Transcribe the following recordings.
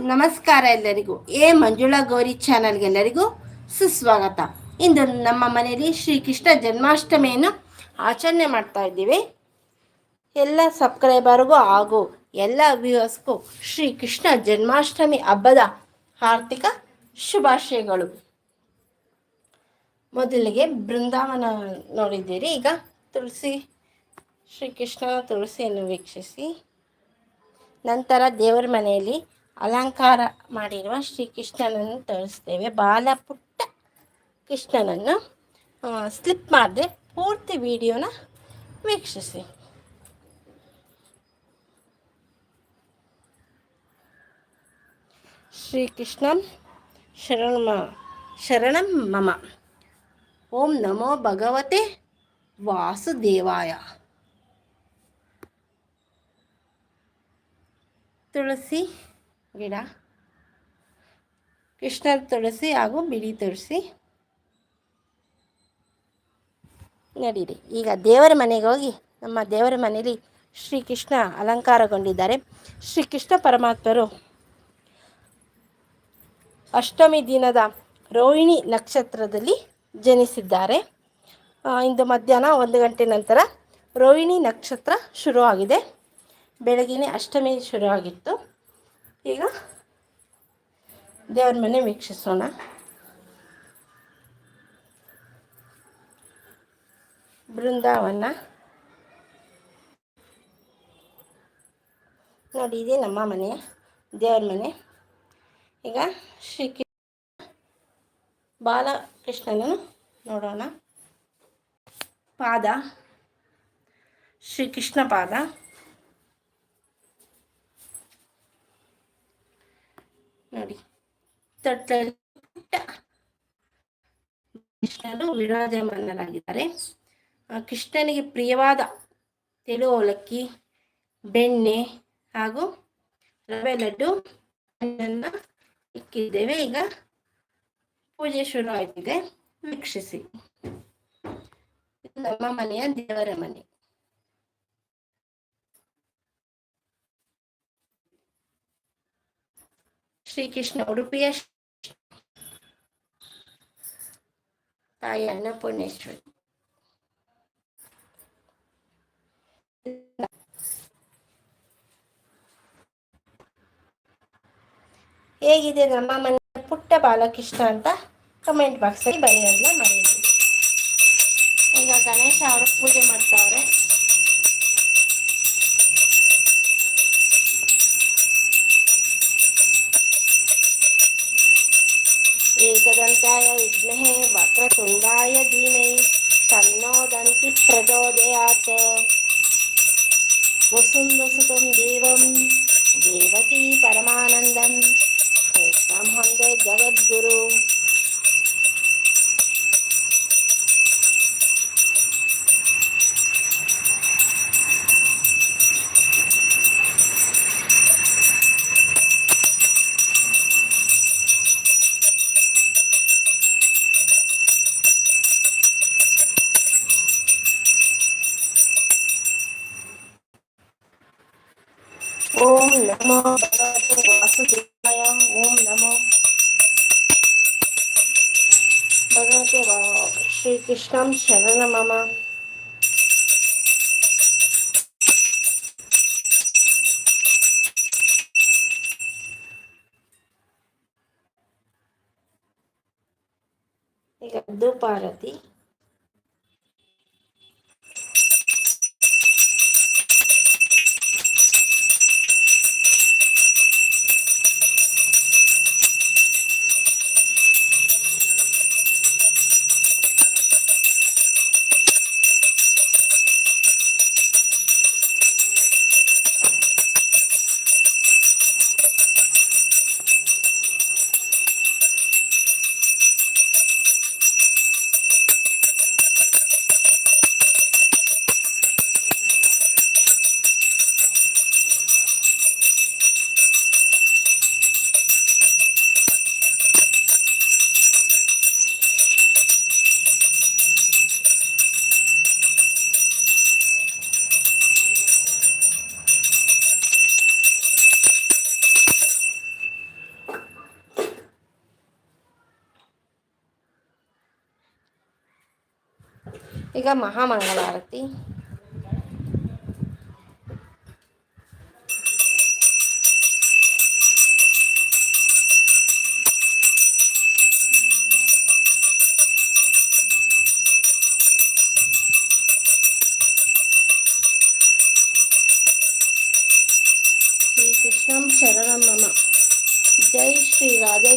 ನಮಸ್ಕಾರ ಎಲ್ಲರಿಗೂ. ಎ ಮಂಜುಳಾ ಗೌರಿ ಚಾನಲ್ಗೆ ಎಲ್ಲರಿಗೂ ಸುಸ್ವಾಗತ. ಇಂದು ನಮ್ಮ ಮನೆಯಲ್ಲಿ ಶ್ರೀಕೃಷ್ಣ ಜನ್ಮಾಷ್ಟಮಿಯನ್ನು ಆಚರಣೆ ಮಾಡ್ತಾ ಇದ್ದೀವಿ. ಎಲ್ಲ ಸಬ್ಸ್ಕ್ರೈಬರ್ಗೂ ಹಾಗೂ ಎಲ್ಲ ವ್ಯೂವರ್ಸ್ಗೂ ಶ್ರೀಕೃಷ್ಣ ಜನ್ಮಾಷ್ಟಮಿ ಹಬ್ಬದ ಆರ್ಥಿಕ ಶುಭಾಶಯಗಳು. ಮೊದಲಿಗೆ ಬೃಂದಾವನ ನೋಡಿದ್ದೀರಿ. ಈಗ ತುಳಸಿ, ಶ್ರೀಕೃಷ್ಣ ತುಳಸಿಯನ್ನು ವೀಕ್ಷಿಸಿ. ನಂತರ ದೇವರ ಮನೆಯಲ್ಲಿ ಅಲಂಕಾರ ಮಾಡಿರುವ ಶ್ರೀಕೃಷ್ಣನನ್ನು ತೋರಿಸ್ತೇವೆ. ಬಾಲ ಪುಟ್ಟ ಕೃಷ್ಣನನ್ನು ಸ್ಲಿಪ್ ಮಾಡದೆ ಪೂರ್ತಿ ವಿಡಿಯೋನ ವೀಕ್ಷಿಸಿ. ಶ್ರೀಕೃಷ್ಣ ಶರಣ ಶರಣಂ ಮಮ. ಓಂ ನಮೋ ಭಗವತೆ ವಾಸುದೇವಾಯ. ತುಳಸಿ ಗಿಡ ಕೃಷ್ಣ ತುಳಸಿ ಹಾಗೂ ಬಿಳಿ ತುಳಸಿ. ನಡೀರಿ. ಈಗ ದೇವರ ಮನೆಗೆ ಹೋಗಿ ನಮ್ಮ ದೇವರ ಮನೆಯಲ್ಲಿ ಶ್ರೀಕೃಷ್ಣ ಅಲಂಕಾರಗೊಂಡಿದ್ದಾರೆ. ಶ್ರೀಕೃಷ್ಣ ಪರಮಾತ್ಮರು ಅಷ್ಟಮಿ ದಿನದ ರೋಹಿಣಿ ನಕ್ಷತ್ರದಲ್ಲಿ ಜನಿಸಿದ್ದಾರೆ. ಇಂದು ಮಧ್ಯಾಹ್ನ ಒಂದು ಗಂಟೆ ನಂತರ ರೋಹಿಣಿ ನಕ್ಷತ್ರ ಶುರುವಾಗಿದೆ. ಬೆಳಗಿನ ಅಷ್ಟಮಿ ಶುರುವಾಗಿತ್ತು ಈಗ ದೇವರ ಮನೆ ವೀಕ್ಷಿಸೋಣ. ಬೃಂದಾವನ. ನೋಡಿ, ಇದೆ ನಮ್ಮ ಮನೆ, ದೇವರ ಮನೆ. ಈಗ ಶ್ರೀ ಬಾಲಕೃಷ್ಣನ ನೋಡೋಣ. ಪಾದ ಶ್ರೀಕೃಷ್ಣ ಪಾದ. ನೋಡಿ. ಕೃಷ್ಣರು ಕೃಷ್ಣನು ವಿರಾಜಮಾನರಾಗಿದ್ದಾರೆ. ಕೃಷ್ಣನಿಗೆ ಪ್ರಿಯವಾದ ತೆಲು ಅವಲಕ್ಕಿ, ಬೆಣ್ಣೆ ಹಾಗೂ ರವೆ ಲಡ್ಡು ಇಕ್ಕಿದ್ದೇವೆ. ಈಗ ಪೂಜೆ ಶುರು ಆಗಿದೆ ವೀಕ್ಷಿಸಿ. ನಮ್ಮ ಮನೆಯ ದೇವರ ಮನೆ. ಶ್ರೀಕೃಷ್ಣ ಉಡುಪಿಯ ತಾಯಿ ಅನ್ನಪೂರ್ಣೇಶ್ವರಿ ಹೇಗಿದೆ ನಮ್ಮ ಮನೆ ಪುಟ್ಟ ಬಾಲಕೃಷ್ಣ ಅಂತ ಕಮೆಂಟ್ ಬಾಕ್ಸಲ್ಲಿ ಬರೆಯೋದನ್ನ ಮರೆಯಿರಿ. ಈಗ ಗಣೇಶ ಅವರು ಪೂಜೆ ಮಾಡ್ತಾವ್ರೆ. विद्महे वक्रतुण्डाय धीमहि तन्नो दन्ति प्रचोदयात्। वसुन्धसुतं देवं देवकी परमानन्दं कृष्णं हन्दे जगद्गुरु ಓಂ ನಮೋ ಭಗವತೆ ವಾಸುದೇವಾಯ ಓಂ ನಮೋ ಭಗವತೆ ಶ್ರೀಕೃಷ್ಣಂ ಶರಣ ಮಮ ಈಗ ಧೂಪಾರತಿ ಈಗ ಮಹಾಮಂಗಳಾರತಿ ಶ್ರೀ ಕೃಷ್ಣಂ ಶರಣಂ ಮಮ ಜೈ ಶ್ರೀ ರಾಧೆ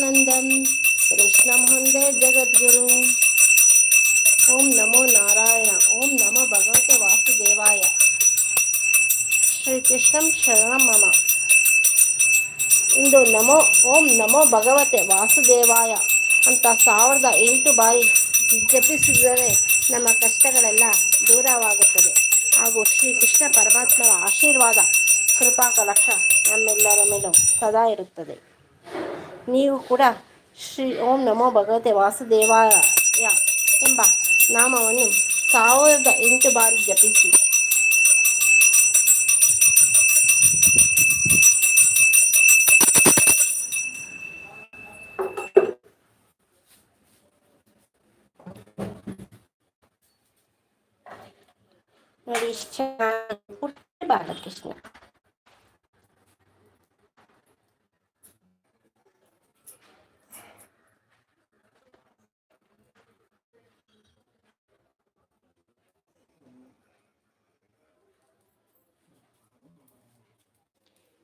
ಪರಮಾನಂದಂ ಕೃಷ್ಣ ಹಂದೆ ಜಗದ್ಗುರು. ಓಂ ನಮೋ ನಾರಾಯಣ. ಓಂ ನಮೋ ಭಗವತೆ ವಾಸುದೇವಾಯ. ಶ್ರೀ ಕೃಷ್ಣಂ ಶರಣಂ ಮಮ. ಇಂದು ನಮೋ, ಓಂ ನಮೋ ಭಗವತೆ ವಾಸುದೇವಾಯ ಅಂತ ಸಾವಿರದ ಎಂಟು ಬಾರಿ ಜಪಿಸಿದರೆ ನಮ್ಮ ಕಷ್ಟಗಳೆಲ್ಲ ದೂರವಾಗುತ್ತದೆ. ಹಾಗೂ ಶ್ರೀಕೃಷ್ಣ ಪರಮಾತ್ಮರ ಆಶೀರ್ವಾದ, ಕೃಪಾ ಕಲಶ ನಮ್ಮೆಲ್ಲರ ಮೇಲೂ ಸದಾ ಇರುತ್ತದೆ. ನೀವು ಕೂಡ ಶ್ರೀ ಓಂ ನಮೋ ಭಗವತೆ ವಾಸುದೇವಾಯ. ಎಂಬ ನಾಮವನ್ನು ಸಾವಿರದ ಎಂಟು ಬಾರಿ ಜಪಿಸಿ.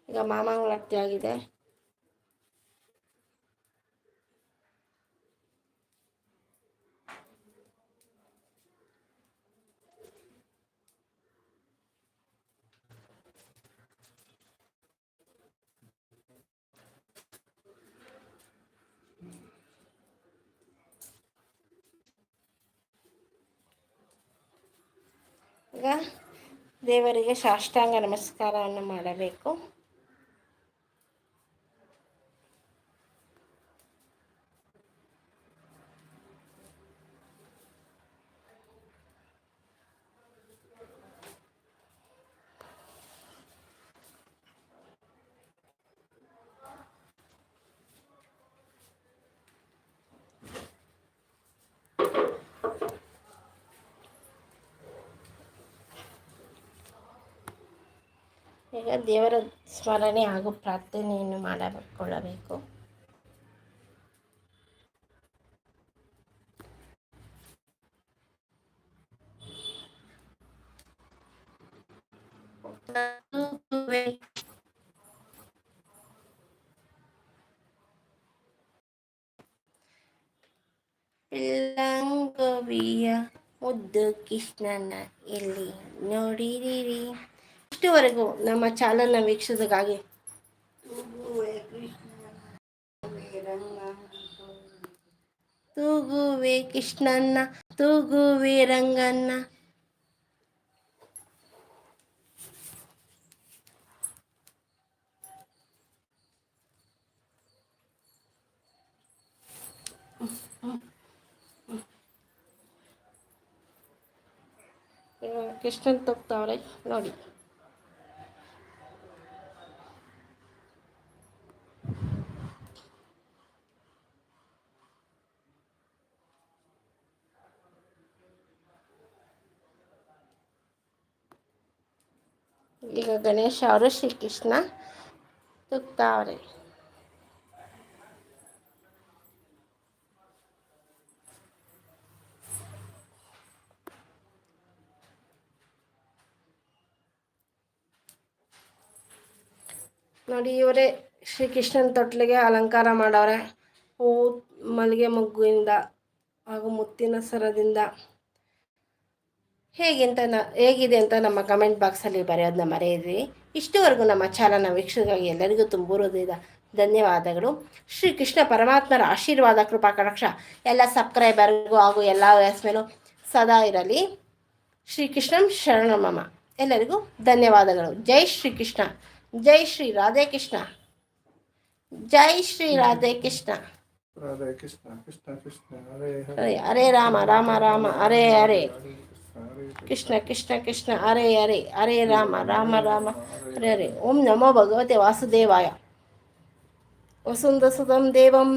ಈಗ ಮಾಮಂಗಳಾರತಿ ಆಗಿದೆ ಈಗ ದೇವರಿಗೆ ಸಾಷ್ಟಾಂಗ ನಮಸ್ಕಾರವನ್ನು ಮಾಡಬೇಕು ಈಗ ದೇವರ ಸ್ಮರಣೆ ಹಾಗೂ ಪ್ರಾರ್ಥನೆಯನ್ನು ಮಾಡಿಕೊಳ್ಳಬೇಕು. ಲಂಗವಿಯ ಮುದ್ದು ಕೃಷ್ಣನ ಎಲ್ಲಿ ನೋಡಿದಿರಿ? ಇಷ್ಟುವರೆಗೂ ನಮ್ಮ ಚಾನಲ್ನ ವೀಕ್ಷಿಸೋದಕ್ಕಾಗಿ. ತೂಗುವೆ ಕೃಷ್ಣನ್ನ ತೂಗುವೆ ರಂಗನ್ನ ಕೃಷ್ಣನ್ ತಗ್ತಾವ್ರೆ ನೋಡಿ. ಈಗ ಗಣೇಶ ಅವರು ಶ್ರೀಕೃಷ್ಣ ತುಕ್ತಾವ್ರೆ ನೋಡಿ ಇವರೇ ಶ್ರೀಕೃಷ್ಣನ ತೊಟ್ಲಿಗೆ ಅಲಂಕಾರ ಮಾಡವ್ರೆ. ಹೂ ಮಲ್ಲಿಗೆ ಮೊಗ್ಗುವಿಂದ ಹಾಗೂ ಮುತ್ತಿನ ಸರದಿಂದ. ಹೇಗೆ ಅಂತ ನ ಹೇಗಿದೆ ಅಂತ ನಮ್ಮ ಕಮೆಂಟ್ ಬಾಕ್ಸಲ್ಲಿ ಬರೆಯೋದನ್ನ ಮರೆಯಿದ್ವಿ ಇಷ್ಟುವರೆಗೂ ನಮ್ಮ ಚಾಲನ ವೀಕ್ಷಕರಿಗೆ ಎಲ್ಲರಿಗೂ ತುಂಬುವುದಿದ ಧನ್ಯವಾದಗಳು. ಶ್ರೀ ಕೃಷ್ಣ ಪರಮಾತ್ಮರ ಆಶೀರ್ವಾದ ಕೃಪಾ ಕಟಾಕ್ಷ ಎಲ್ಲ ಸಬ್ಸ್ಕ್ರೈಬರ್ಗೂ ಹಾಗೂ ಎಲ್ಲ ವಯಸ್ಸ ಮೇಲೂ ಸದಾ ಇರಲಿ. ಶ್ರೀಕೃಷ್ಣಂ ಶರಣಮಮ ಎಲ್ಲರಿಗೂ ಧನ್ಯವಾದಗಳು. ಜೈ ಶ್ರೀಕೃಷ್ಣ ಜೈ ಶ್ರೀ ರಾಧೆ ಕೃಷ್ಣ. ಜೈ ಶ್ರೀ ರಾಧೆ ಕೃಷ್ಣ. ರಾಧೆ ಕೃಷ್ಣ ಕೃಷ್ಣ ಕೃಷ್ಣ ಹರೇ. ಹರೇ ಹರೇ ರಾಮ ರಾಮ ರಾಮ ಹರೇ ಹರೇ. ಕೃಷ್ಣ ಕೃಷ್ಣ ಕೃಷ್ಣ ಕೃಷ್ಣ ಹರೇ ಹರೇ ಹರೇ ರಾಮ ರಾಮ ರಾಮ ಹರೇ ಹರೇ ಓಂ ನಮೋ ಭಗವತೆ ವಾಸುದೇವಾಯ ವಸುಂಧಸುಧಂ ದೇವಂ